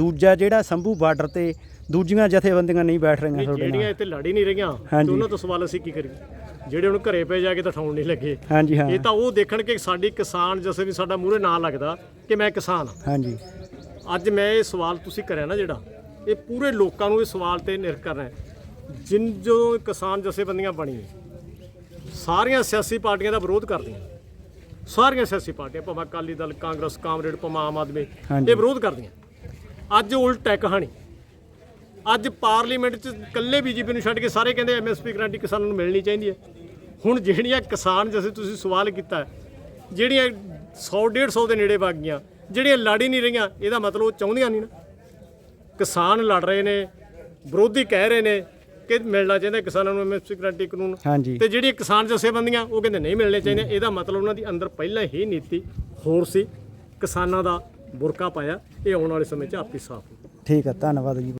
ਦੂਜਾ ਜਿਹੜਾ ਸੰਭੂ ਬਾਰਡਰ ਤੇ ਦੂਜੀਆਂ ਜਥੇਬੰਦੀਆਂ ਨਹੀਂ ਬੈਠ ਰਹੀਆਂ ਤੁਹਾਡੇ ਜਿਹੜੀਆਂ ਇੱਥੇ ਲੜ ਹੀ ਨਹੀਂ ਰਹੀਆਂ ਤੇ। ਉਹਨਾਂ ਤੋਂ ਸਵਾਲ ਅਸੀਂ ਕੀ ਕਰੀਏ? ਜਿਹੜੇ ਹੁਣ ਘਰੇ ਪਏ ਜਾ ਕੇ ਤਾਂ ਠਾਉਣ ਨਹੀਂ ਲੱਗੇ। ਹਾਂਜੀ ਹਾਂ। ਇਹ ਤਾਂ ਉਹ ਦੇਖਣ ਕਿ ਸਾਡੀ ਕਿਸਾਨ ਜਿਵੇਂ ਵੀ ਸਾਡਾ ਮੂਹਰੇ ਨਾਂ ਲੱਗਦਾ ਕਿ ਮੈਂ ਕਿਸਾਨ ਹਾਂ। ਹਾਂਜੀ। ਅੱਜ ਮੈਂ ਇਹ ਸਵਾਲ ਤੁਸੀਂ ਕਰਿਆ ਨਾ ਜਿਹੜਾ ਇਹ ਪੂਰੇ ਲੋਕਾਂ ਨੂੰ ਇਹ ਸਵਾਲ ਤੇ ਨਿਰਭਰ ਕਰਨਾ ਹੈ। ਜਿਨ ਜੋ ਕਿਸਾਨ ਜਥੇਬੰਦੀਆਂ ਬਣੀਆਂ ਸਾਰੀਆਂ ਸਿਆਸੀ ਪਾਰਟੀਆਂ ਦਾ ਵਿਰੋਧ ਕਰਦੀਆਂ। ਸਾਰੀਆਂ ਸਿਆਸੀ ਪਾਰਟੀਆਂ ਭਾਵੇਂ ਅਕਾਲੀ ਦਲ ਕਾਂਗਰਸ ਕਾਮਰੇਡ ਭਾਵੇਂ ਆਮ ਆਦਮੀ। ਇਹ ਵਿਰੋਧ ਕਰਦੀਆਂ। ਅੱਜ ਉਲਟ ਹੈ ਕਹਾਣੀ। ਅੱਜ ਪਾਰਲੀਮੈਂਟ 'ਚ ਇਕੱਲੇ ਬੀਜੇਪੀ ਨੂੰ ਛੱਡ ਕੇ ਸਾਰੇ ਕਹਿੰਦੇ ਐਮਐਸਪੀ ਗਰੰਟੀ ਕਿਸਾਨਾਂ ਨੂੰ ਮਿਲਣੀ ਚਾਹੀਦੀ ਹੈ। ਹੁਣ ਜਿਹੜੀਆਂ ਕਿਸਾਨ ਜਿਵੇਂ ਤੁਸੀਂ ਸਵਾਲ ਕੀਤਾ ਜਿਹੜੀਆਂ 100 150 ਦੇ ਨੇੜੇ ਵਗ ਗਈਆਂ ਜਿਹੜੀਆਂ ਲੜ ਹੀ ਨਹੀਂ ਰਹੀਆਂ ਇਹਦਾ ਮਤਲਬ ਉਹ ਚਾਹੁੰਦੀਆਂ ਨਹੀਂ ਨਾ। ਕਿਸਾਨ ਲੜ ਰਹੇ ਨੇ ਵਿਰੋਧੀ ਕਹਿ ਰਹੇ ਨੇ ਕਿ ਮਿਲਣਾ ਚਾਹੀਦਾ ਕਿਸਾਨਾਂ ਨੂੰ ਐਮਐਸਪੀ ਗਰੰਟੀ ਕਾਨੂੰਨ। ਤੇ ਜਿਹੜੀਆਂ ਕਿਸਾਨ ਜਥੇਬੰਦੀਆਂ ਉਹ ਕਹਿੰਦੇ ਨਹੀਂ ਮਿਲਣੇ ਚਾਹੀਦੇ। ਇਹਦਾ ਮਤਲਬ ਉਹਨਾਂ ਦੀ ਅੰਦਰ ਪਹਿਲਾਂ ਹੀ ਨੀਤੀ ਹੋਰ ਸੀ। ਕਿਸਾਨਾਂ ਦਾ ਬੁਰਕਾ ਪਾਇਆ ਇਹ ਆਉਣ ਵਾਲੇ ਸਮੇਂ 'ਚ ਆਪੀ ਸਾਫ਼ ਹੋ ਠੀਕ ਹੈ ਧੰਨਵਾਦ ਜੀ।